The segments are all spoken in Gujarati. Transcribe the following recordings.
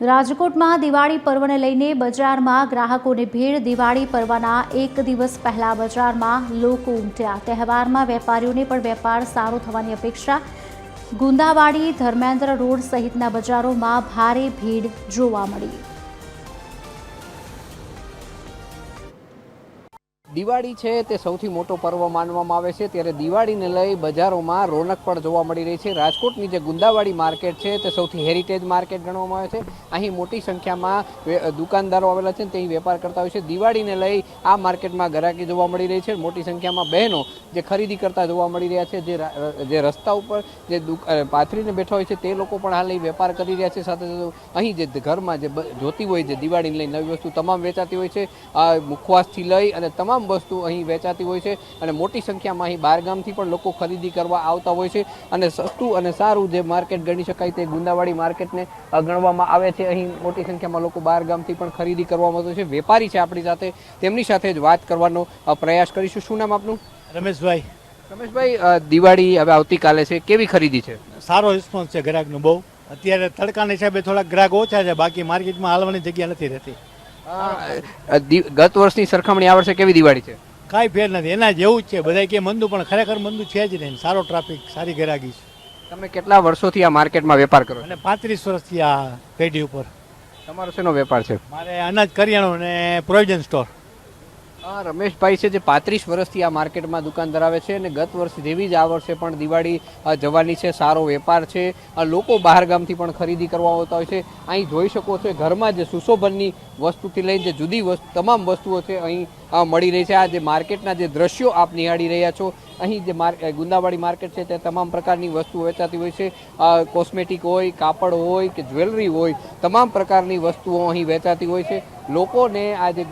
રાજકોટમાં દિવાળી પર્વને લઈને બજારમાં ગ્રાહકોની ભીડ. દિવાળી પર્વના એક દિવસ પહેલા બજારમાં લોકો ઉમટ્યા. તહેવારમાં વેપારીઓને પણ વેપાર સારો થવાની અપેક્ષા. ગુંદાવાડી, ધર્મેન્દ્ર રોડ સહિતના બજારોમાં ભારે ભીડ જોવા મળી. દિવાળી છે તે સૌથી મોટો પર્વ માનવામાં આવે છે. ત્યારે દિવાળીને લઈ બજારોમાં રોનક પણ જોવા મળી રહી છે. રાજકોટની જે ગુંદાવાડી માર્કેટ છે તે સૌથી હેરિટેજ માર્કેટ ગણવામાં આવે છે. અહીં મોટી સંખ્યામાં દુકાનદારો આવેલા છે તે વેપાર કરતા હોય છે. દિવાળીને લઈ આ માર્કેટમાં ગરાકી જોવા મળી રહી છે. મોટી સંખ્યામાં બહેનો જે ખરીદી કરતા જોવા મળી રહ્યા છે. જે રસ્તા ઉપર જે પાથરીને બેઠા હોય છે તે લોકો પણ હાલ વેપાર કરી રહ્યા છે. સાથે સાથે અહીં જે ઘરમાં જે જોતી હોય જે દિવાળીને લઈ નવી વસ્તુ તમામ વેચાતી હોય છે. મુખવાસથી લઈ અને તમામ વસ્તુ અહીં વેચાતી હોય છે અને મોટી સંખ્યામાં અહીં બહારગામથી પણ લોકો ખરીદી કરવા આવતા હોય છે અને સસ્તું અને સારું જે માર્કેટ ગણી શકાય તે ગુંદાવાડી માર્કેટને ગણવામાં આવે છે. અહીં મોટી સંખ્યામાં લોકો બહારગામથી પણ ખરીદી કરવામાં આવતા છે. વેપારી છે આપણી સાથે. તેમની સાથે જ વાત કરવાનો પ્રયાસ કરીશું. શું નામ આપનું? રમેશભાઈ. રમેશભાઈ દિવાળી હવે આવતીકાલે છે. કેવી ખરીદી છે? સારો રિસ્પોન્સ છે ગ્રાહકનો બહુ. અત્યારે તડકાના હિસાબે થોડાક ગ્રાહક ઓછા છે. બાકી માર્કેટમાં હાલવાની જગ્યા નથી રહેતી. ગત વર્ષની સરખામણી આ વર્ષે કેવી દિવાળી છે? કાંઈ ફેર નથી. એના જેવું જ છે. બધા કે મંદુ પણ ખરેખર મંદુ છે જ નહીં. સારો ટ્રાફિક સારી ગેરાગી છે. તમે કેટલા વર્ષોથી આ માર્કેટમાં વેપાર કરો અને પાંત્રીસ વર્ષથી આ પેઢી ઉપર. તમારો શેનો વેપાર છે? મારે અનાજ કરિયાણું અને પ્રોવિઝન સ્ટોર. રમેશભાઈ છે જે પાંત્રીસ વર્ષથી આ માર્કેટમાં દુકાન ધરાવે છે અને ગત વર્ષ જેવી જ આ વર્ષે પણ દિવાળી જવાની છે, સારો વેપાર છે. લોકો બહાર ગામથી પણ ખરીદી કરવા આવતા હોય છે. અહીં જોઈ શકો છો, ઘરમાં જે સુશોભનની વસ્તુથી લઈને જે જુદી તમામ વસ્તુઓ છે, અહીં મળી રહી છે. આ જે માર્કેટના જે દ્રશ્યો આપ નિહાળી રહ્યા છો અહીં જે માર અ, ગુંદાવાડી માર્કેટ છે તે તમામ પ્રકારની વસ્તુઓ વેચાતી હોય છે. કોસ્મેટિક હોય કાપડ હોય કે જ્વેલરી હોય તમામ પ્રકારની વસ્તુઓ અહીં વેચાતી હોય છે. લોકોને આ જે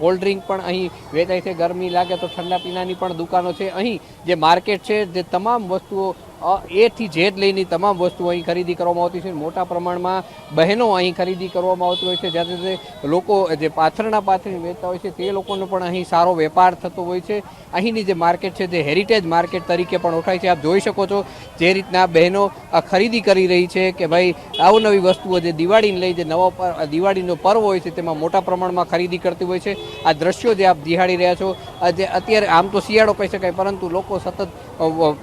કોલ્ડ ડ્રિંક પણ અહીં વેચાય છે. ગરમી લાગે તો ઠંડા પીણાની પણ દુકાનો છે. અહીં જે માર્કેટ છે જે તમામ વસ્તુઓ અ, એ જેડ લઈને તમામ વસ્તુઓ અહીં ખરીદી કરવામાં આવતી છે. મોટા પ્રમાણમાં બહેનો અહીં ખરીદી કરવામાં આવતી હોય છે. જ્યારે લોકો જે પાથરના પાથરી વેચતા હોય છે તે લોકોનો પણ અહીં સારો વેપાર થતો હોય છે. અહીંની જે માર્કેટ છે જે હેરિટેજ માર્કેટ તરીકે પણ ઓળખાય છે. આપ જોઈ શકો છો જે રીતના બહેનો આ ખરીદી કરી રહી છે કે ભાઈ અવનવી વસ્તુઓ જે દિવાળીને લઈ જે નવો દિવાળીનો પર્વ હોય છે તેમાં મોટા પ્રમાણમાં ખરીદી કરતી હોય છે. આ દ્રશ્યો જે આપ દિહાળી રહ્યા છો જે અત્યારે આમ તો શિયાળો કહી શકાય પરંતુ લોકો સતત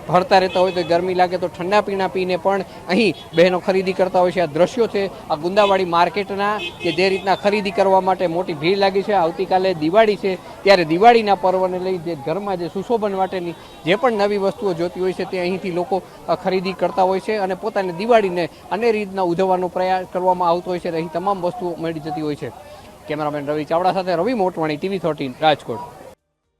ફરતા રહેતા હોય તો ગરમી લાગે તો ઠંડા પીણા પીને પણ અહીં બહેનો ખરીદી કરતા હોય છે. આ દ્રશ્યો છે, આ ગુંદાવાડી માર્કેટના કે જે રીતના ખરીદી કરવા માટે મોટી ભીડ લાગી છે. આવતીકાલે દિવાળી છે, ત્યારે દિવાળીના પર્વને લઈ જે ઘરમાં જે સુશોભન માટેની જે પણ નવી વસ્તુઓ જોતી હોય છે તે અહીંથી લોકો ખરીદી કરતા હોય છે અને પોતાની દિવાળીને અનેક રીતના ઉજવવાનો પ્રયાસ કરવામાં આવતો હોય છે અને અહીં તમામ વસ્તુઓ મળી જતી હોય છે. કેમેરામેન રવિ ચાવડા સાથે રવિ મોટવાણી, ટીવી થર્ટીન રાજકોટ.